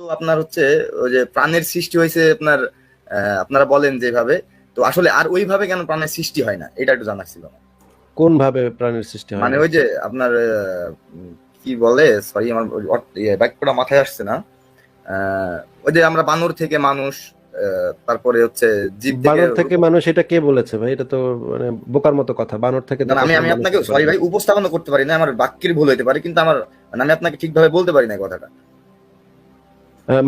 তো আপনার হচ্ছে ওই যে প্রাণের সৃষ্টি হয়েছে আপনার আপনারা বলেন যেভাবে তো আসলে আর ওইভাবে কেন প্রাণের সৃষ্টি হয় না? এটা একটু জানার ছিল কোন ভাবে প্রাণের সৃষ্টি হয় মানে ওই যে আপনার কি বলে? সরি আমার ইয়ে, বাক্যটা মাথায় আসছে না। ওই যে আমরা বানর থেকে মানুষ আহ, তারপরে হচ্ছে জীব বানর থেকে মানুষ এটা কে বলেছে ভাই? এটা তো মানে বোকার মতো কথা। বানর থেকে আমি আমি আপনাকে সরি ভাই উপস্থাপন করতে পারি না আমার বাক্যের ভুল হইতে পারে কিন্তু আমার মানে আমি আপনাকে ঠিকভাবে বলতে পারি না এই কথাটা।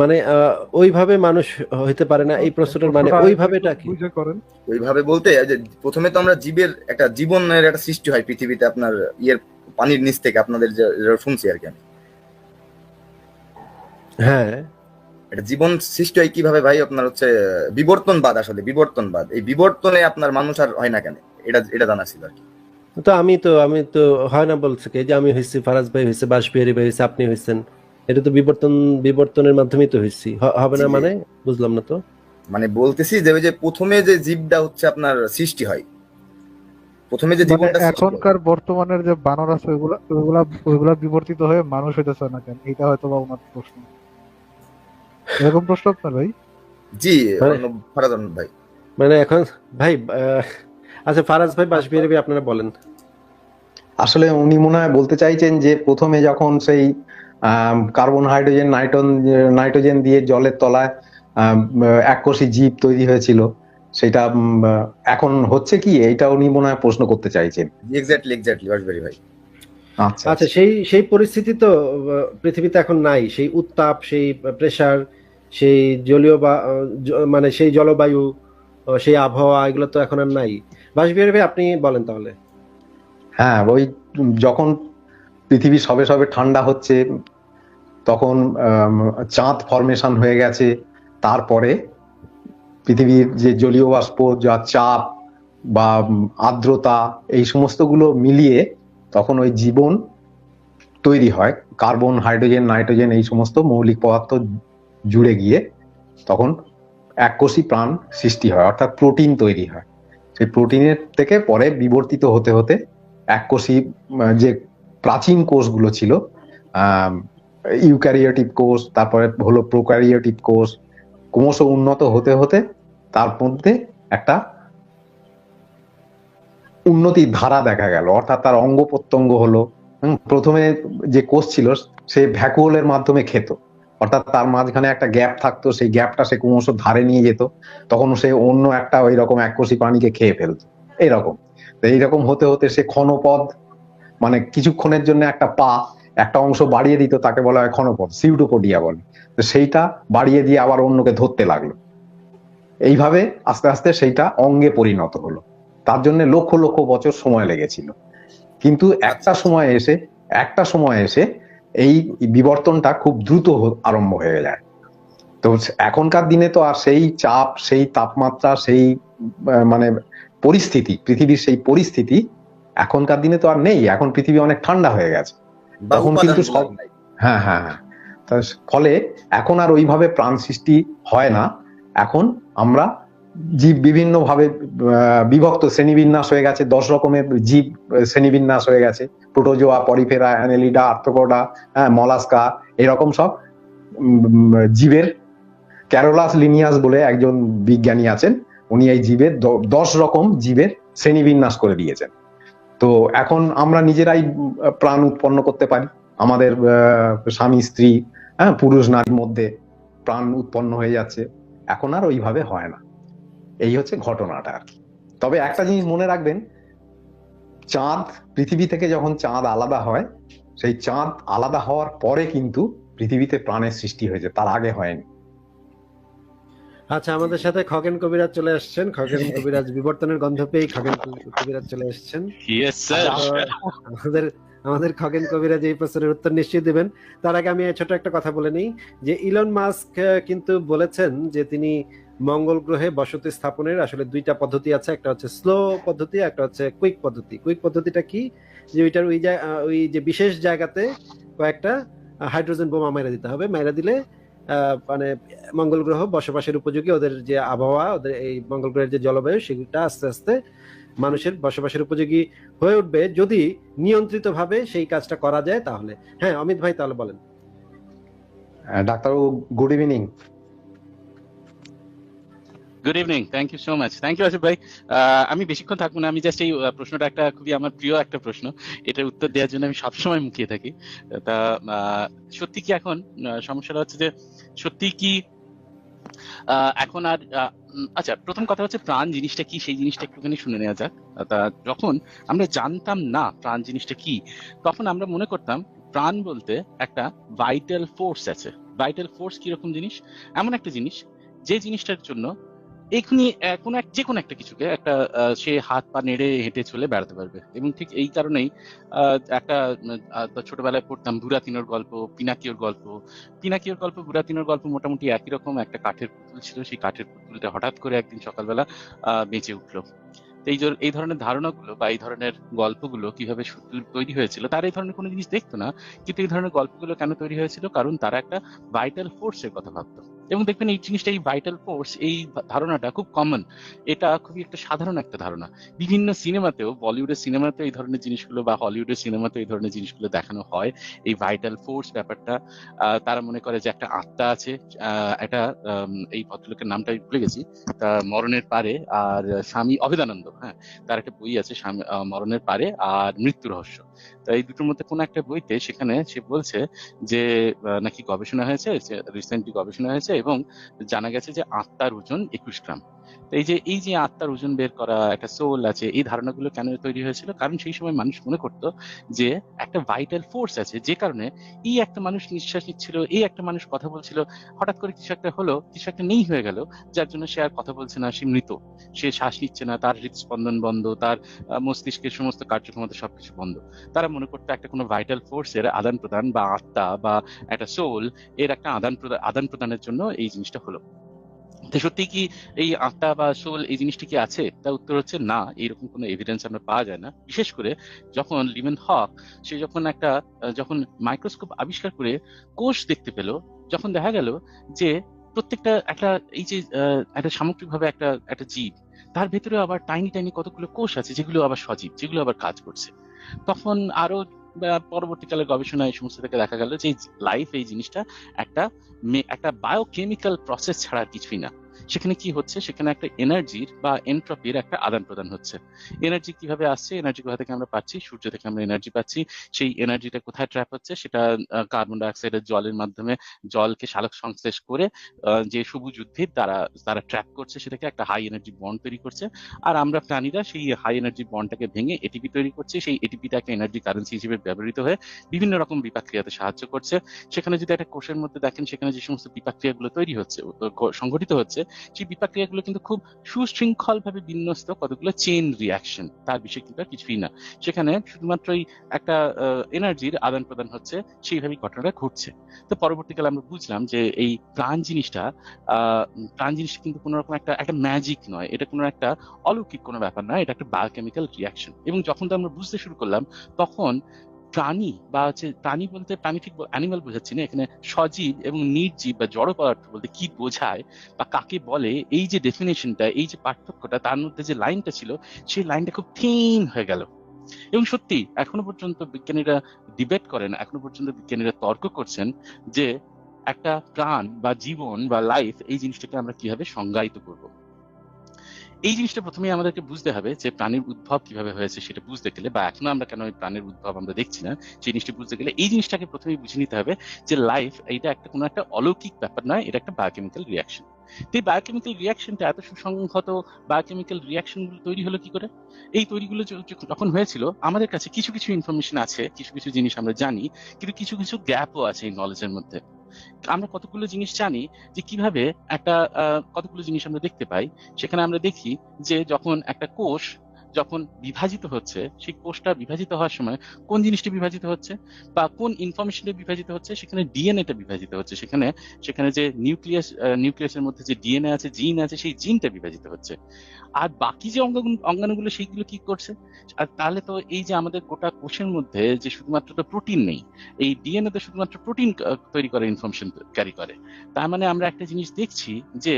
মানে আহ, ওইভাবে মানুষ হইতে পারে না এই প্রশ্নটার মানে ওইভাবে এটা কি? বুঝে করেন। ওইভাবে বলতে এই যে প্রথমে তো আমরা জীবের একটা জীবনের একটা সৃষ্টি হয় পৃথিবীতে আপনার ইয়ের পানির নিচ থেকে আপনাদের যে শুনছি আর কি আমি। হ্যাঁ। এটা জীবন সৃষ্টি হয় কীভাবে ভাই? আপনার হচ্ছে বিবর্তনবাদ আসলে বিবর্তনবাদ। এই বিবর্তনে আপনার মানুষ আর হয় না কেন? এটা এটা জানা ছিল আর কি। তো আমি তো আমি তো হয় না বলছে কি? যে আমি হয়েছি ফারাজ ভাই হয়েছে বাসবিহারী ভাই হয়েছে আপনি হয়েছেন এটা তো বিবর্তন বিবর্তনের মাধ্যমেই তো হয়েছি হবে না মানে? বুঝলাম না তো। মানে বলতেছি যে ওই যে প্রথমে যে জীবটা হচ্ছে আপনার সৃষ্টি হয় প্রথমে যে মানে জীবনটা এখনকার বর্তমানের যে বানর আছে ওইগুলা ওইগুলা ওইগুলা বিবর্তিত হয়ে মানুষ হইতেছে না কেন? এটা হয়তো বা ওনার প্রশ্ন। এরকম প্রশ্ন আপনার ভাই? জি মানে- ফারাজ ভাই। মানে এখন ভাই আহ, আচ্ছা ফারাজ ভাই বাসবিহারী ভাই আপনারা বলেন। আসলে উনি মনে হয় বলতে চাইছেন যে প্রথমে যখন সেই কার্বন হাইড্রোজেন নাইট্রন নাইট্রোজেন দিয়ে জলের তলায় এককোষী জীব তৈরি হয়েছিল। সেটা এখন হচ্ছে কি? এইটা উনি মনে হয় প্রশ্ন করতে চাইছেন। এক্স্যাক্টলি এক্স্যাক্টলি বাসবাড়ি ভাই। আচ্ছা। আচ্ছা সেই সেই পরিস্থিতি তো পৃথিবীতে এখন নাই। সেই উত্তাপ সেই প্রেসার সেই জলীয় বা মানে সেই জলবায়ু সেই আবহাওয়া এগুলো তো এখন আর নাই। বাসবিহারী ভাই আপনি বলেন তাহলে। হ্যাঁ ওই যখন পৃথিবী সবে সবে ঠান্ডা হচ্ছে তখন চাঁদ ফরমেশন হয়ে গেছে। তারপরে পৃথিবীর যে জলীয় বাষ্প, যা চাপ বা আর্দ্রতা, এই সমস্তগুলো মিলিয়ে তখন ওই জীবন তৈরি হয়। কার্বন, হাইড্রোজেন, নাইট্রোজেন এই সমস্ত মৌলিক পদার্থ জুড়ে গিয়ে তখন এককোষী প্রাণ সৃষ্টি হয়, অর্থাৎ প্রোটিন তৈরি হয়। সেই প্রোটিনের থেকে পরে বিবর্তিত হতে হতে এককোষী যে প্রাচীন কোষগুলো ছিল ইউক্যারিওটিক কোষ, তারপরে হলো প্রোক্যারিওটিক কোষ, ক্রমশ উন্নত হতে হতে তার মধ্যে একটা উন্নতির ধারা দেখা গেল। অর্থাৎ তার অঙ্গ প্রত্যঙ্গ হলো প্রথমে যে কোষ ছিল, সে ভ্যাকুয়ালের মাধ্যমে খেত। অর্থাৎ তার মাঝখানে একটা গ্যাপ থাকতো, সেই গ্যাপটা সে ক্রমশ ধারে নিয়ে যেত। তখন সে অন্য একটা ওই রকম এককোষী প্রাণীকে খেয়ে ফেলতো। এইরকম এইরকম হতে হতে সে ক্ষণপদ মানে কিছুক্ষণের জন্য একটা পা একটা অংশ বাড়িয়ে দিত তাকে বলা হয় ক্ষণপদ সিউটোপোডিয়া বলে। তো সেইটা বাড়িয়ে দিয়ে আবার অন্যকে ধরতে লাগল। এইভাবে আস্তে আস্তে সেইটা অঙ্গে পরিণত হলো। তার জন্য লক্ষ লক্ষ বছর সময় লেগেছিল। কিন্তু একটা সময় এসে একটা সময় এসে এই বিবর্তনটা খুব দ্রুত আরম্ভ হয়ে যায়। তো এখনকার দিনে তো আর সেই চাপ সেই তাপমাত্রা সেই মানে পরিস্থিতি পৃথিবীর সেই পরিস্থিতি এখনকার দিনে তো আর নেই। এখন পৃথিবী অনেক ঠান্ডা হয়ে গেছে। তখন কিন্তু সব- হ্যাঁ হ্যাঁ হ্যাঁ। ফলে এখন আর ওইভাবে প্রাণ সৃষ্টি হয় না। এখন আমরা জীব বিভিন্ন ভাবে বিভক্ত শ্রেণীবিন্যাস হয়ে গেছে। দশ রকমের জীব শ্রেণীবিন্যাস হয়ে গেছে। প্রোটোজোয়া পরিফেরা অ্যানেলিডা আর্থ্রোপোডা হ্যাঁ মলাস্কা এরকম সব জীবের ক্যারোলাস লিনিয়াস বলে একজন বিজ্ঞানী আছেন। উনি এই জীবের দশ রকম জীবের শ্রেণীবিন্যাস করে দিয়েছেন। তো এখন আমরা নিজেরাই প্রাণ উৎপন্ন করতে পারি। আমাদের স্বামী, স্ত্রী হ্যাঁ পুরুষ, নারীর মধ্যে প্রাণ উৎপন্ন হয়ে যাচ্ছে। এখন আর ওইভাবে হয় না। এই হচ্ছে ঘটনাটা আর কি। তবে একটা জিনিস মনে রাখবেন, চাঁদ, পৃথিবী থেকে যখন চাঁদ আলাদা হয়, সেই চাঁদ আলাদা হওয়ার পরে কিন্তু পৃথিবীতে প্রাণের সৃষ্টি হয়েছে, তার আগে হয়নি। আচ্ছা আমাদের সাথে খগেন কবিরাজ চলে আসছেন। খগেন কবিরাজ বিবর্তনের গন্ধ পেয়ে খগেন কবিরাজ চলে আসছেন। তো আমাদের আমাদের খগেন কবিরাজ এই প্রশ্নের উত্তর নিশ্চয়ই দেবেন। তার আগে আমি ছোট একটা কথা বলে নিই যে ইলন মাস্ক কিন্তু বলেছেন যে তিনি মঙ্গল গ্রহে বসতি স্থাপনের আসলে দুইটা পদ্ধতি আছে। একটা হচ্ছে স্লো পদ্ধতি একটা হচ্ছে কুইক পদ্ধতি। কুইক পদ্ধতিটা কি? যে ওইটার ওই ওই যে বিশেষ জায়গাতে কয়েকটা হাইড্রোজেন বোমা মাইরা দিতে হবে। মাইরা দিলে মানে মঙ্গল গ্রহ বসবাসের উপযোগী, ওদের যে আবহাওয়া, ওদের এই মঙ্গল গ্রহের যে জলবায়ু সেটা আস্তে আস্তে মানুষের বসবাসের উপযোগী হয়ে উঠবে। যদি নিয়ন্ত্রিতভাবে সেই কাজটা করা যায় তাহলে। হ্যাঁ অমিত ভাই তাহলে বলেন। ডাক্তার ডাক্তারবাবু good evening good evening thank you so much thank you Asif ভাই আমি বেশিক্ষণ থাকব না, আমি জাস্ট এই প্রশ্নটা একটা খুবই আমার প্রিয় একটা প্রশ্ন। এটার উত্তর দেওয়ার জন্য আমি সবসময় মুখিয়ে থাকি। তা সত্যি কি এখন সমস্যাটা হচ্ছে যে সত্যি কি এখন আর আচ্ছা প্রথম কথা হচ্ছে প্রাণ জিনিসটা কি, সেই জিনিসটা একটুখানি শুনে নেওয়া যাক। তা, যখন আমরা জানতাম না প্রাণ জিনিসটা কি, তখন আমরা মনে করতাম প্রাণ বলতে একটা ভাইটাল ফোর্স আছে। ভাইটাল ফোর্স কীরকম জিনিস? এমন একটা জিনিস, যে জিনিসটার জন্য এখনই আহ, কোনো এক যে কোনো একটা কিছুকে একটা সে হাত পা নেড়ে হেঁটে চলে বেড়াতে পারবে। এবং ঠিক এই কারণেই একটা ছোটবেলায় পড়তাম বুড়াতিনোর গল্প পিনাকিওর গল্প। পিনাকিওর গল্প বুড়াতিনোর গল্প মোটামুটি একই রকম একটা কাঠের পুতুল ছিল সেই কাঠের পুতুলটা হঠাৎ করে একদিন সকালবেলা বেঁচে উঠল। এই এই ধরনের ধারণাগুলো বা এই ধরনের গল্পগুলো কীভাবে তৈরি হয়েছিল তারা এই ধরনের কোনো জিনিস দেখতো না কিন্তু এই ধরনের গল্পগুলো কেন তৈরি হয়েছিল? কারণ তারা একটা ভাইটাল ফোর্সের কথা ভাবতো। এবং দেখবেন এই জিনিসটা, এই ভাইটাল ফোর্স এই ধারণাটা খুব কমন এটা খুবই একটা সাধারণ একটা ধারণা। বিভিন্ন সিনেমাতেও, বলিউডের সিনেমাতেও এই ধরনের জিনিসগুলো বা হলিউডের সিনেমাতেও এই ধরনের জিনিসগুলো দেখানো হয়। এই ভাইটাল ফোর্স ব্যাপারটা তারা মনে করে যে একটা আত্মা আছে একটা এই ভদ্রলোকের নামটা ভুলে গেছি। তা মরণের পারে আর স্বামী অভেদানন্দ হ্যাঁ? তার একটা বই আছে, স্বামী- মরণের পারে আর মৃত্যু রহস্য। তো এই দুটোর মধ্যে কোন একটা বইতে সেখানে সে বলছে যে নাকি গবেষণা হয়েছে রিসেন্টলি গবেষণা হয়েছে এবং জানা গেছে যে আত্মার ওজন একুশ গ্রাম। এই যে এই যে আত্মার ওজন বের করা, একটা সোল আছে, এই ধারণাগুলো কেন তৈরি হয়েছিল? কারণ সেই সময় মানুষ মনে করতো যে, একটা ভাইটাল ফোর্স আছে, যে কারণে এই একটা মানুষ নিঃশ্বাস নিচ্ছিল, এই একটা মানুষ কথা বলছিল, হঠাৎ করে কিছু একটা হলো, কিছু একটা নেই হয়ে গেল, যার জন্য সে আর কথা বলছে না, সে মৃত। সে শ্বাস নিচ্ছে না, তার হৃদস্পন্দন বন্ধ, তার মস্তিষ্কের সমস্ত কার্যক্ষমতা সবকিছু বন্ধ। তারা মনে করতো একটা কোনো ভাইটাল ফোর্সের আদান প্রদান বা আত্মা বা একটা সোল এর একটা আদান প্রদান আদান প্রদানের জন্য এই জিনিসটা হলো। সত্যি কি এই আত্মা বা সোল এই জিনিসটি কি আছে? তার উত্তর হচ্ছে না এরকম কোনো এভিডেন্স আমরা পাওয়া যায় না। বিশেষ করে যখন লিমেন হক, সে যখন একটা যখন মাইক্রোস্কোপ আবিষ্কার করে কোষ দেখতে পেল, যখন দেখা গেল যে প্রত্যেকটা একটা, এই যে একটা সামগ্রিকভাবে একটা একটা জীব, তার ভেতরে আবার টাইনি টাইনি কতগুলো কোষ আছে, যেগুলো আবার সজীব, যেগুলো আবার কাজ করছে। তখন আরও পরবর্তীকালে গবেষণায় এই সমস্ত থেকে দেখা গেল যে লাইফ এই জিনিসটা একটা একটা বায়োকেমিক্যাল প্রসেস ছাড়া কিছুই না। সেখানে কি হচ্ছে? সেখানে একটা এনার্জির বা এন্ট্রপির একটা আদান প্রদান হচ্ছে। এনার্জি কীভাবে আসছে? এনার্জি কোথা থেকে আমরা পাচ্ছি? সূর্য থেকে আমরা এনার্জি পাচ্ছি। সেই এনার্জিটা কোথায় ট্র্যাপ হচ্ছে? সেটা কার্বন ডাইঅক্সাইডের জলের মাধ্যমে, জলকে সালোক সংশ্লেষ করে যে সবুজ উদ্ভিদ তারা তারা ট্র্যাপ করছে, সেটাকে একটা হাই এনার্জি বন্ড তৈরি করছে। আর আমরা প্রাণীরা সেই হাই এনার্জি বন্ডটাকে ভেঙে এটিপি তৈরি করছি। সেই এটিপিটা একটা এনার্জি কারেন্সি হিসেবে ব্যবহৃত হয়ে বিভিন্ন রকম বিপাক্রিয়াতে সাহায্য করছে। সেখানে যদি একটা কোষের মধ্যে দেখেন, সেখানে যে সমস্ত বিপাক্রিয়াগুলো তৈরি হচ্ছে সংঘটিত হচ্ছে সেই বিপাক্রিয়াগুলো কিন্তু খুব সুশৃঙ্খল ভাবে বিন্যস্ত কতগুলো চেন রিয়াকশন তার বিষয় কিন্তু আর কিছুই না। সেখানে শুধুমাত্রই একটা এনার্জির আদান প্রদান হচ্ছে, সেইভাবেই ঘটনাটা ঘটছে। তো পরবর্তীকালে আমরা বুঝলাম যে এই প্রাণ জিনিসটা প্রাণ জিনিসটা কিন্তু কোনো রকম একটা একটা ম্যাজিক নয়। এটা কোনো একটা অলৌকিক কোনো ব্যাপার নয়, এটা একটা বায়োকেমিক্যাল রিয়াকশন এবং যখন তো আমরা বুঝতে শুরু করলাম, তখন প্রাণী বা হচ্ছে প্রাণী বলতে প্রাণী ঠিক অ্যানিমাল বোঝাচ্ছি না, এখানে সজীব এবং নির্জীব বা জড় পদার্থ বলতে কি বোঝায় বা কাকে বলে, এই যে ডেফিনেশনটা এই যে পার্থক্যটা, তার মধ্যে যে লাইনটা ছিল, সেই লাইনটা খুব থিন হয়ে গেল। এবং সত্যি, এখনও পর্যন্ত বিজ্ঞানীরা ডিবেট করেন, এখনও পর্যন্ত বিজ্ঞানীরা তর্ক করছেন যে একটা প্রাণ বা জীবন বা লাইফ এই জিনিসটাকে আমরা কীভাবে সংজ্ঞায়িত করব। এই জিনিসটা প্রথমে আমাদেরকে বুঝতে হবে যে প্রাণীর উদ্ভব কীভাবে হয়েছে সেটা বুঝতে গেলে বা এখনও আমরা কেন এই প্রাণের উদ্ভব আমরা দেখছি না, সেই জিনিসটা বুঝতে গেলে এই জিনিসটাকে প্রথমেই বুঝে নিতে হবে যে লাইফ এটা একটা কোনো একটা অলৌকিক ব্যাপার নয়, এটা একটা বায়োকেমিক্যাল রিয়াকশন তো এই বায়োকেমিক্যাল রিয়াকশনটা এত সুসংহত বায়োকেমিক্যাল রিয়াকশনগুলো তৈরি হলো কি করে? এই তৈরিগুলো যখন হয়েছিল, আমাদের কাছে কিছু কিছু ইনফরমেশন আছে, কিছু কিছু জিনিস আমরা জানি, কিন্তু কিছু কিছু গ্যাপও আছে এই নলেজের মধ্যে। আমরা কতগুলো জিনিস জানি যে কীভাবে একটা কতগুলো জিনিস আমরা দেখতে পাই। সেখানে আমরা দেখি যে যখন একটা কোষ যখন বিভাজিত হচ্ছে, সেই কোষটা বিভাজিত হওয়ার সময় কোন জিনিসটা বিভাজিত হচ্ছে বা কোন ইনফরমেশনটা বিভাজিত হচ্ছে, সেখানে ডিএনএটা বিভাজিত হচ্ছে। সেখানে সেখানে যে নিউক্লিয়াস নিউক্লিয়াসের মধ্যে যে ডিএনএ আছে জিন আছে, সেই জিনটা বিভাজিত হচ্ছে। আর বাকি যে অঙ্গ অঙ্গাণুগুলো, সেইগুলো কি করছে? আর তাহলে তো এই যে আমাদের গোটা কোষের মধ্যে যে শুধুমাত্র তো প্রোটিন নেই, এই ডিএনএ তো শুধুমাত্র প্রোটিন তৈরি করে ইনফরমেশন ক্যারি করে। তার মানে আমরা একটা জিনিস দেখছি যে,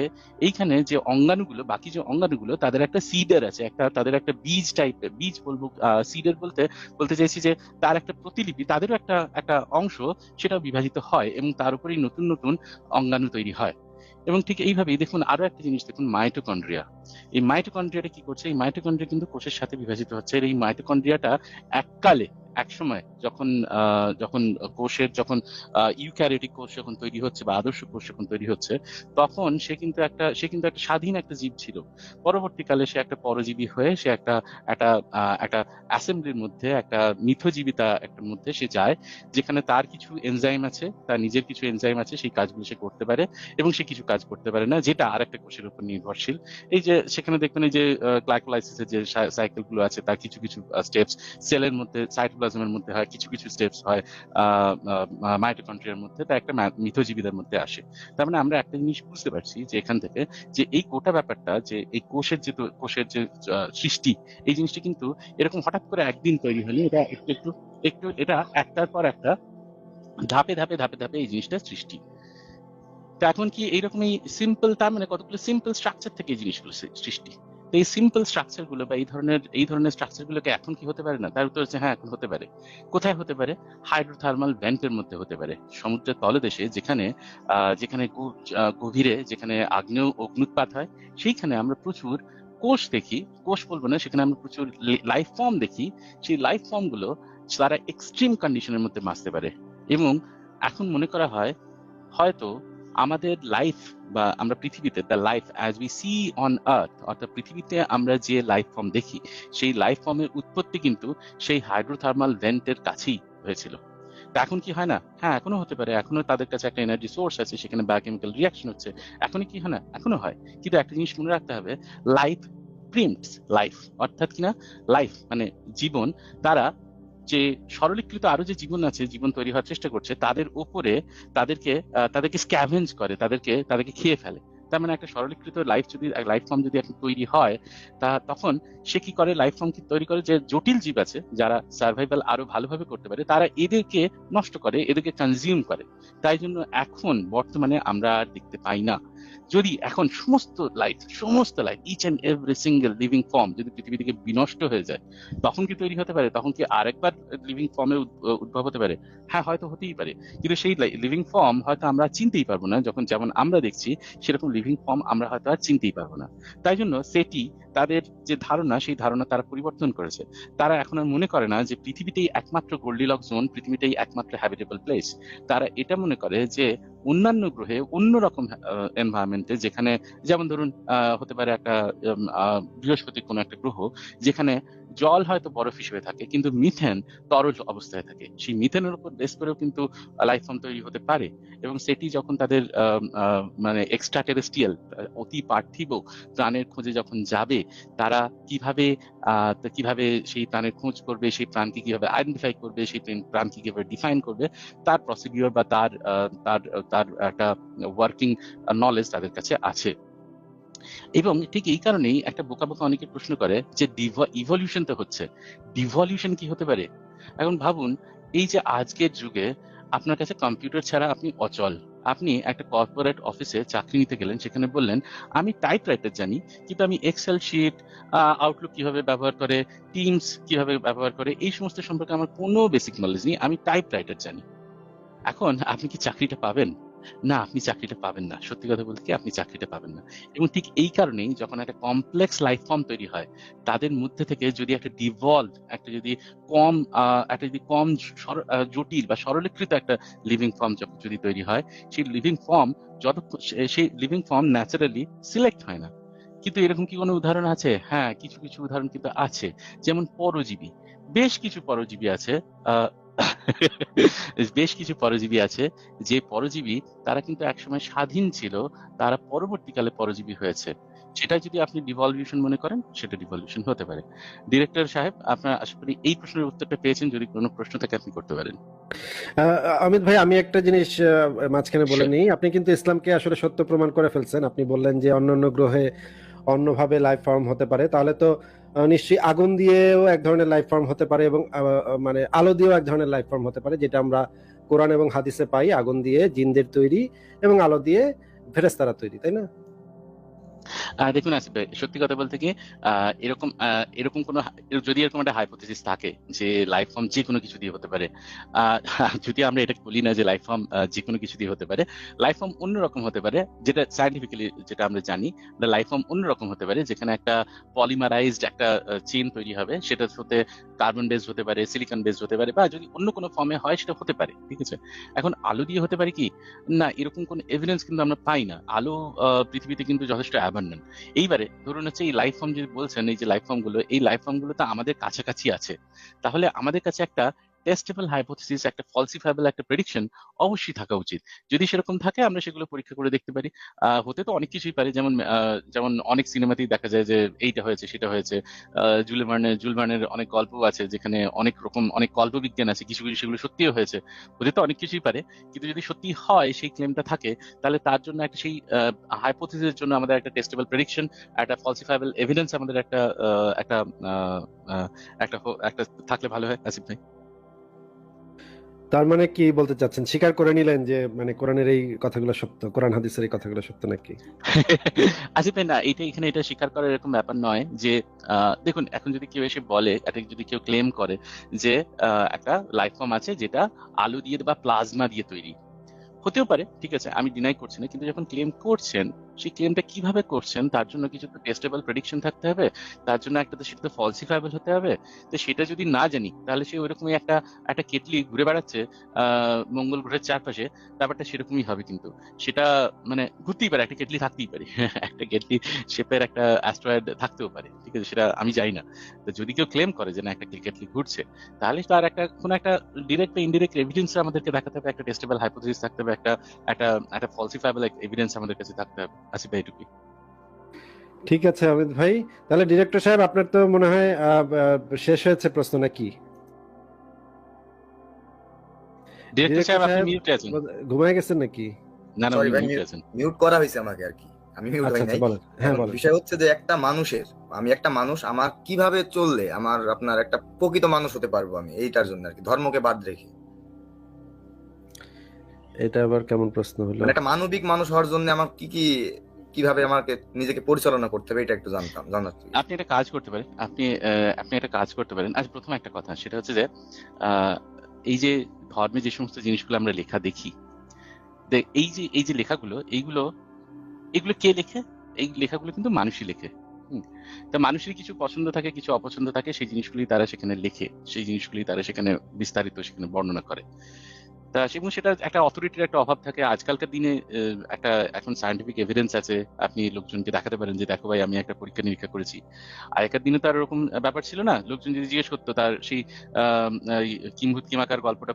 এইখানে যে অঙ্গাণুগুলো, বাকি যে অঙ্গাণুগুলো, তাদের একটা সিডার আছে, একটা, তাদের একটা বীজ টাইপের বীজ বলব সিডের বলতে বলতে চাইছি যে তার একটা প্রতিলিপি, তাদেরও একটা একটা অংশ সেটা বিভাজিত হয় এবং তার উপরেই নতুন নতুন অঙ্গাণু তৈরি হয়। এবং ঠিক এইভাবেই দেখুন আরও একটা জিনিস, দেখুন মাইটোকন্ড্রিয়া এই মাইটোকন্ড্রিয়াটা কি করছে? এই মাইটোকন্ড্রিয়া কিন্তু কোষের সাথে বিভাজিত হচ্ছে। এর এই মাইটোকন্ড্রিয়াটা এককালে এক সময় যখন যখন কোষের যখন ইউক্যারিওটিক কোষ যখন তৈরি হচ্ছে বা আদর্শ কোষ যখন তৈরি হচ্ছে, তখন সে কিন্তু একটা, সে কিন্তু একটা স্বাধীন একটা জীব ছিল। পরবর্তীকালে সে একটা পরজীবী হয়ে সে একটা একটা একটা অ্যাসেম্বলির মধ্যে, একটা মিথজীবিতা একটা মধ্যে সে যায়, যেখানে তার কিছু এনজাইম আছে, তার নিজের কিছু এনজাইম আছে, সেই কাজগুলো সে করতে পারে এবং সে কিছু কাজ করতে পারে না, যেটা আর একটা কোষের উপর নির্ভরশীল। এই যে সেখানে দেখবেন এই যে গ্লাইকোলাইসিসের যে সাইকেলগুলো আছে, তার কিছু কিছু স্টেপস, সেলের মধ্যে সাইটোপ্লাজমের মধ্যে হয়, কিছু কিছু স্টেপস হয় মাইটোকন্ট্রিয়ার মধ্যে তা একটা মিথজীবীদের মধ্যে আসে। তার মানে আমরা একটা জিনিস বুঝতে পারছি যে এখান থেকে যে এই গোটা ব্যাপারটা, যে এই কোষের যে কোষের যে সৃষ্টি, এই জিনিসটা কিন্তু এরকম হঠাৎ করে একদিন তৈরি হয়নি। এটা একটু একটু একটু, এটা একটার পর একটা ধাপে ধাপে ধাপে ধাপে এই জিনিসটা সৃষ্টি। তা এখন কি এইরকমই সিম্পল তার মানে কতগুলো সিম্পল স্ট্রাকচার থেকে এই জিনিসগুলো সৃষ্টি? তো এই সিম্পল স্ট্রাকচারগুলো বা এই ধরনের এই ধরনের স্ট্রাকচার গুলোকে এখন কি হতে পারে না? তার উত্তর হচ্ছে হ্যাঁ এখন হতে পারে। কোথায় হতে পারে? হাইড্রোথার্মাল ভেন্টের মধ্যে হতে পারে। সমুদ্রের তলদেশে যেখানে যেখানে গভীরে যেখানে আগ্নেয় অগ্নুৎপাত হয়, সেইখানে আমরা প্রচুর কোষ দেখি। কোষ বলব না, সেখানে আমরা প্রচুর লাইফ ফর্ম দেখি। সেই লাইফ ফর্মগুলো তারা এক্সট্রিম কন্ডিশনের মধ্যে বাঁচতে পারে। এবং এখন মনে করা হয়, হয়তো আমাদের লাইফ বা আমরা পৃথিবীতে the life as we see on earth অর্থাৎ পৃথিবীতে আমরা যে লাইফ ফর্ম দেখি, সেই লাইফ ফর্মের উৎপত্তি কিন্তু সেই হাইড্রোথার্মাল ভেন্টের কাছেই হয়েছিল। তা এখন কি হয় না? হ্যাঁ এখনও হতে পারে। এখনও তাদের কাছে একটা এনার্জি সোর্স আছে, সেখানে বায়োকেমিক্যাল রিয়াকশন হচ্ছে। এখনও কি হয় না? এখনও হয়। কিন্তু একটা জিনিস মনে রাখতে হবে লাইফ প্রিন্টস লাইফ অর্থাৎ কিনা লাইফ মানে জীবন, তারা যে সরলীকৃত আরও যে জীবন আছে, জীবন তৈরি হওয়ার চেষ্টা করছে, তাদের উপরে তাদেরকে তাদেরকে স্ক্যাভেঞ্জ করে, তাদেরকে তাদেরকে খেয়ে ফেলে। তার মানে একটা সরলীকৃত লাইফ যদি লাইফ ফর্ম যদি এখন তৈরি হয়, তা তখন সে কি করে? লাইফ ফর্ম কি তৈরি করে? যে জটিল জীব আছে, যারা সার্ভাইভাল আরও ভালোভাবে করতে পারে, তারা এদেরকে নষ্ট করে, এদেরকে কনজিউম করে। তাই জন্য এখন বর্তমানে আমরা আর দেখতে পাই না। যদি এখন সমস্ত লাইফ সমস্ত life each and every single living form যদি পৃথিবী থেকে বিনষ্ট হয়ে যায়, তখন কি তৈরি হতে পারে? তখন কি আরেকবার লিভিং ফর্মে উদ্ভব হতে পারে? হ্যাঁ হয়তো হতেই পারে। কিন্তু সেই লিভিং ফর্ম হয়তো আমরা চিনতেই পারব না। যখন যেমন আমরা দেখছি, সেরকম লিভিং ফর্ম আমরা হয়তো আর চিনতেই পারব না। তাই জন্য সেটি তাদের যে ধারণা, সেই ধারণা তারা পরিবর্তন করেছে। তারা এখন আর মনে করে না যে পৃথিবীতেই একমাত্র গোল্ডিলক জোন, পৃথিবীতেই একমাত্র হ্যাবিটেবল প্লেস তারা এটা মনে করে যে অন্যান্য গ্রহে অন্যরকম এনভায়রনমেন্টে যেখানে, যেমন ধরুন হতে পারে একটা বৃহস্পতি কোনো একটা গ্রহ, যেখানে জল হয়তো বরফ হিসেবে থাকে, কিন্তু মিথেন তরল অবস্থায় থাকে। সেই মিথেনের উপর বেস করেও কিন্তু লাইফ ফর্ম তৈরি হতে পারে এবং সেটি যখন তাদের মানে এক্সট্রা টেরেস্ট্রিয়াল অতি পার্থিব প্রাণের খোঁজে যখন যাবে, তারা কীভাবে কীভাবে সেই প্রাণের খোঁজ করবে, সেই প্রাণকে কীভাবে আইডেন্টিফাই করবে, সেই প্রাণকে কীভাবে ডিফাইন করবে, তার প্রসিডিওর বা তার তার তার একটা ওয়ার্কিং নলেজ তাদের কাছে আছে। এবং ঠিক এই কারণেই একটা বোকা বোকা অনেকে প্রশ্ন করে যে ইভলিউশন তো হচ্ছে। ডিভলিউশন কি হতে পারে? এখন ভাবুন, এই যে আজকের যুগে আপনার কাছে কম্পিউটার ছাড়া আপনি অচল। আপনি একটা কর্পোরেট অফিসে চাকরি নিতে গেলেন, সেখানে বললেন, আমি টাইপ রাইটার জানি, কিন্তু আমি এক্সেল শিট আউটলুক কীভাবে ব্যবহার করে টিমস কীভাবে ব্যবহার করে, এই সমস্ত সম্পর্কে আমার কোনো বেসিক নলেজ নেই, আমি টাইপ রাইটার জানি। এখন আপনি কি চাকরিটা পাবেন? না, আপনি চাকরিটা পাবেন না। সত্যি কথা বলতে কি, আপনি চাকরিটা পাবেন না। এবং ঠিক এই কারণেই যখন একটা কমপ্লেক্স লাইফ ফর্ম তৈরি হয়, তাদের মধ্যে থেকে যদি একটা ডিভলভ একটা যদি কম একটা যদি কম জটিল বা সরলীকৃত একটা লিভিং ফর্ম যদি তৈরি হয়, সেই লিভিং ফর্ম যত সেই লিভিং ফর্ম ন্যাচারালি সিলেক্ট হয় না। কিন্তু এরকম কি কোনো উদাহরণ আছে? হ্যাঁ কিছু কিছু উদাহরণ কিন্তু আছে। যেমন পরজীবী। বেশ কিছু পরজীবী আছে বেশ কিছু পরজীবী আছে। যে পরজীবী তারা কিন্তু একসময় স্বাধীন ছিল তারা পরবর্তীকালে পরজীবী হয়েছে। সেটা যদি আপনি ডিভলভিউশন মনে করেন সেটা ডিভলভিউশন হতে পারে। ডিরেক্টর সাহেব আপনার আশা করি এই প্রশ্নের উত্তরটা পেয়েছেন যদি কোনো প্রশ্ন থাকে আপনি করতে পারেন। আহ, অমিত ভাই আমি একটা জিনিস মাঝখানে বলে নিই। আপনি কিন্তু ইসলামকে আসলে সত্য প্রমাণ করে ফেলছেন। আপনি বললেন যে অন্যান্য গ্রহে অন্যভাবে লাইফ ফর্ম হতে পারে। তাহলে তো নিশ্চয়ই আগুন দিয়েও এক ধরনের লাইফ ফর্ম হতে পারে এবং মানে আলো দিয়েও এক ধরনের লাইফ ফর্ম হতে পারে, যেটা আমরা কোরআন এবং হাদিসে পাই, আগুন দিয়ে জিনদের তৈরি এবং আলো দিয়ে ফেরেস্তারা তৈরি, তাই না? দেখুন ভাই সত্যি কথা বলতে কি এরকম এরকম কোনো যদি এরকম একটা হাইপোথেসিস থাকে যে লাইফ ফর্ম যে কোনো কিছু দিয়ে হতে পারে যদি আমরা এটা বলি না যে লাইফ ফর্ম যে কোনো কিছু দিয়ে হতে পারে লাইফ ফর্ম অন্যরকম হতে পারে, যেটা সাইন্টিফিক্যালি যেটা আমরা জানি লাইফ ফর্ম অন্যরকম হতে পারে, যেখানে একটা পলিমারাইজড একটা চেন তৈরি হবে সেটা হতে কার্বন বেসড হতে পারে সিলিকন বেসড হতে পারে, বা যদি অন্য কোনো ফর্মে হয়, সেটা হতে পারে, ঠিক আছে? এখন আলো দিয়ে হতে পারে কি? না, এরকম কোনো এভিডেন্স কিন্তু আমরা পাই না। আলো পৃথিবীতে কিন্তু যথেষ্ট অ্যাবান্ডেন্ট এইবারে ধরুন হচ্ছে এই লাইফ ফর্ম যদি বলছেন, এই যে লাইফ ফর্মগুলো, এই লাইফ ফর্মগুলো তো আমাদের কাছাকাছি আছে। তাহলে আমাদের কাছে একটা টেস্টেবল হাইপোথিসিস একটা ফলসিফাইবল একটা প্রেডিকশন অবশ্যই থাকা উচিত। যদি সেরকম থাকে আমরা সেগুলো পরীক্ষা করে দেখতে পারি। হতে তো অনেক কিছুই পারে। যেমন যেমন অনেক সিনেমাতেই দেখা যায় যে এইটা হয়েছে সেটা হয়েছে। আহ, জুলে ভার্নের জুল ভার্নের অনেক গল্প আছে যেখানে অনেক রকম অনেক কল্পবিজ্ঞান আছে কিছু কিছু সেগুলো সত্যিও হয়েছে। হতে তো অনেক কিছুই পারে। কিন্তু যদি সত্যি হয় সেই ক্লেমটা থাকে তাহলে তার জন্য একটা সেই হাইপোথিসের জন্য আমাদের একটা টেস্টেবল প্রেডিকশন একটা ফলসিফাইবল এভিডেন্স আমাদের একটা একটা একটা একটা থাকলে ভালো হয়। আসিফ ভাই। তার মানে কি বলতে চাচ্ছেন? স্বীকার করে নিলেন যে মানে কোরআনের এই কথাগুলো সত্য, কোরআন হাদিসের এই কথাগুলো সত্য নাকি? ভাই, না, এটা এখানে এটা স্বীকার করার এরকম ব্যাপার নয় যে দেখুন, এখন যদি কেউ এসে বলে একটা যদি কেউ ক্লেম করে যে একটা লাইফ ফর্ম আছে যেটা আলু দিয়ে বা প্লাজমা দিয়ে তৈরি। হতেও পারে, ঠিক আছে, আমি ডিনাই করছি না, কিন্তু যখন ক্লেম করছেন সেই ক্লেমটা কীভাবে করছেন? তার জন্য কিছু তো টেস্টেবল প্রেডিকশন থাকতে হবে? তার জন্য একটা তো সেটা তো ফলসিফাইবল হতে হবে। তো সেটা যদি না জানি, তাহলে সে ওইরকমই একটা একটা কেটলি ঘুরে বেড়াচ্ছে মঙ্গল গ্রহের চারপাশে। ব্যাপারটা সেরকমই হবে কিন্তু। সেটা মানে ঘুরতেই পারে, একটা কেটলি থাকতেই পারে। একটা কেটলি শেপের একটা অ্যাস্ট্রয়েড থাকতেও পারে। ঠিক আছে, সেটা আমি জানি না। তো যদি কেউ ক্লেম করে যে না, একটা কেটলি ঘুরছে, তাহলে তার একটা, কোনো একটা ডিরেক্ট বা ইনডিরেক্ট এভিডেন্স আমাদেরকে দেখাতে হবে, একটা টেস্টেবল হাইপোথিস থাকতে হবে, একটা একটা একটা ফলসিফাইবল এভিডেন্স আমাদের কাছে থাকতে হবে। আসিফ ভাই ঠিক আছে অমিত ভাই। তাহলে ডিরেক্টর সাহেব আপনার তো মনে হয় শেষ হয়েছে প্রশ্ন নাকি? ডিরেক্টর সাহেব আপনি মিউটে আছেন। ঘুমায় গেছেন নাকি? না না মিউটে করা হয়েছে আমাকে আর কি। আমি মিউট আচ্ছা হই আচ্ছা নাই। হ্যাঁ বিষয় হচ্ছে যে একটা মানুষের আমি একটা মানুষ আমার কীভাবে চললে আমার আপনার একটা প্রকৃত মানুষ হতে পারব আমি এইটার জন্য আর কি ধর্মকে বাদ রেখে। এটা আবার কেমন প্রশ্ন হলো? মানে একটা মানবিক মানুষ হওয়ার জন্য আমার কি কি কীভাবে আমাকে নিজেকে পরিচালনা করতে হবে এটা একটু জানতাম জানার। আপনি একটা কাজ করতে পারেন আপনি আহ, আপনি একটা কাজ করতে পারেন। আচ্ছা প্রথম একটা কথা সেটা হচ্ছে যে আহ, এই যে ধর্মে যে সমস্ত জিনিসগুলো আমরা লেখা দেখি এই যে এই যে লেখাগুলো এইগুলো এগুলো কে লেখে? এই লেখাগুলো কিন্তু মানুষই লেখে। হুম। তা মানুষের কিছু পছন্দ থাকে কিছু অপছন্দ থাকে সেই জিনিসগুলি তারা সেখানে লেখে সেই জিনিসগুলি তারা সেখানে বিস্তারিত সেখানে বর্ণনা করে। তা এবং সেটা একটা অথরিটির একটা অভাব থাকে। আজকালকার দিনে একটা, এখন সায়েন্টিফিক এভিডেন্স আছে, আপনি লোকজনকে দেখাতে পারেন যে, দেখো ভাই, আমি একটা পরীক্ষা নিরীক্ষা করেছি। আগেকার দিনে তো আর এরকম ব্যাপার ছিল না, লোকজন যদি জিজ্ঞেস করতো, তার সেই কিম্ভূত কিমাকার গল্পটা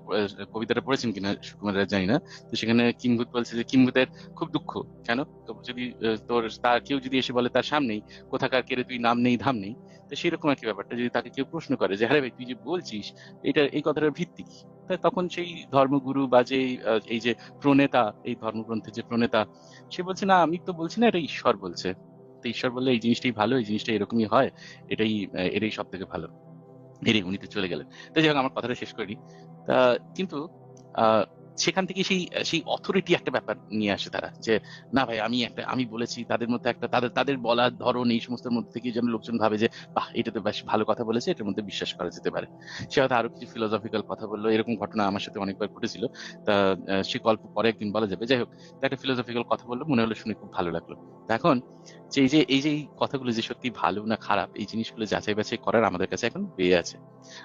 কবিতাটা পড়েছেন কিনা? সুকুমার জানি না। তো সেখানে কিম্ভূত বলছে যে কিম্ভূতের খুব দুঃখ। কেন? যদি তোর তার কেউ যদি এসে বলে, তার সামনেই কোথাকার কেড়ে তুই নাম নেই, ধাম নেই? তো সেরকম একটা ব্যাপারটা যদি তাকে কেউ প্রশ্ন করে যে হ্যাঁ ভাই, তুই যে বলছিস, এটা, এই কথাটার ভিত্তি কি? তখন সেই ধর্মগুরু বা যে এই যে প্রণেতা এই ধর্মগ্রন্থের যে প্রণেতা সে বলছে না আমি তো বলছি না এটা ঈশ্বর বলছে। তো ঈশ্বর বললে এই জিনিসটাই ভালো এই জিনিসটা এরকমই হয় এটাই এটাই সব থেকে ভালো। এরই উনি তো চলে গেলেন। তো যাই হোক আমার কথাটা শেষ করি তা কিন্তু আহ, সেখান থেকে সেই সেই অথরিটি একটা ব্যাপার নিয়ে আসে তারা, যে না ভাই, আমি একটা, আমি বলেছি, তাদের মধ্যে একটা, তাদের তাদের বলার ধরন এই সমস্ত মধ্যে থেকে যেন লোকজন ভাবে যে, বাহ, এটা তো বেশ ভালো কথা বলেছে, এটার মধ্যে বিশ্বাস করা যেতে পারে। সে হয়তো আরও কিছু ফিলোসফিক্যাল কথা বলল, এরকম ঘটনা আমার সাথে অনেকবার ঘটেছিল। তা সে গল্প পরে একদিন বলা যাবে। যাই হোক একটা ফিলোসফিক্যাল কথা বলল, মনে হলো শুনে খুব ভালো লাগল। এখন, যে এই যে এই যে কথাগুলো যে সত্যি ভালো না খারাপ, এই জিনিসগুলো যাচাই বাছাই করার আমাদের কাছে এখন পেয়ে আছে।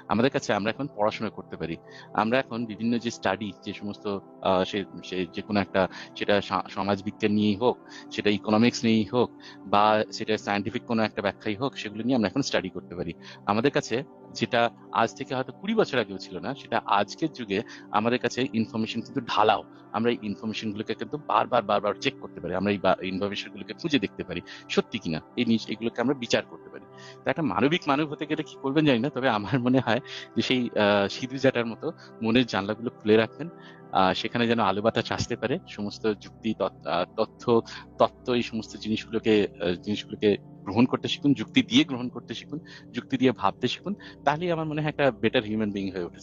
আমাদের কাছে আমরা এখন পড়াশোনা করতে পারি। আমরা এখন বিভিন্ন যে স্টাডি যে সমস্ত আহ, সে সে যে কোনো একটা সেটা সমাজবিজ্ঞান নিয়েই হোক সেটা ইকোনমিক্স নিয়েই হোক বা সেটা সায়েন্টিফিক কোনো একটা ব্যাখ্যাই হোক সেগুলো নিয়ে আমরা এখন স্টাডি করতে পারি। আমাদের কাছে যেটা আজ থেকে হয়তো কুড়ি বছর আগেও ছিল না সেটা আজকের যুগে আমাদের কাছে ইনফরমেশন কিন্তু ঢালাও। আমরা এই ইনফরমেশন গুলোকে কিন্তু বারবার বারবার চেক করতে পারি। আমরা এই ইনফরমেশন গুলোকে খুঁজে দেখতে পারি সত্যি কিনা? এই জিনিস এগুলোকে আমরা বিচার করতে পারি। তো একটা মানবিক মানব হতে গেলে কি করবেন জানি না তবে আমার মনে হয় যে সেই সিঁদুর জাটার মতো মনের জানলাগুলো খুলে রাখবেন। সেখানে যেন আলু বাতাস আসতে পারে। সমস্ত যুক্তি, তথ্য তত্ত্ব, এই সমস্ত জিনিসগুলোকে জিনিসগুলোকে গ্রহণ করতে শিখুন, যুক্তি দিয়ে গ্রহণ করতে শিখুন, যুক্তি দিয়ে ভাবতে শিখুন, তাহলেই আমার মনে হয় একটা বেটার হিউম্যান বিং হয়ে উঠেছে।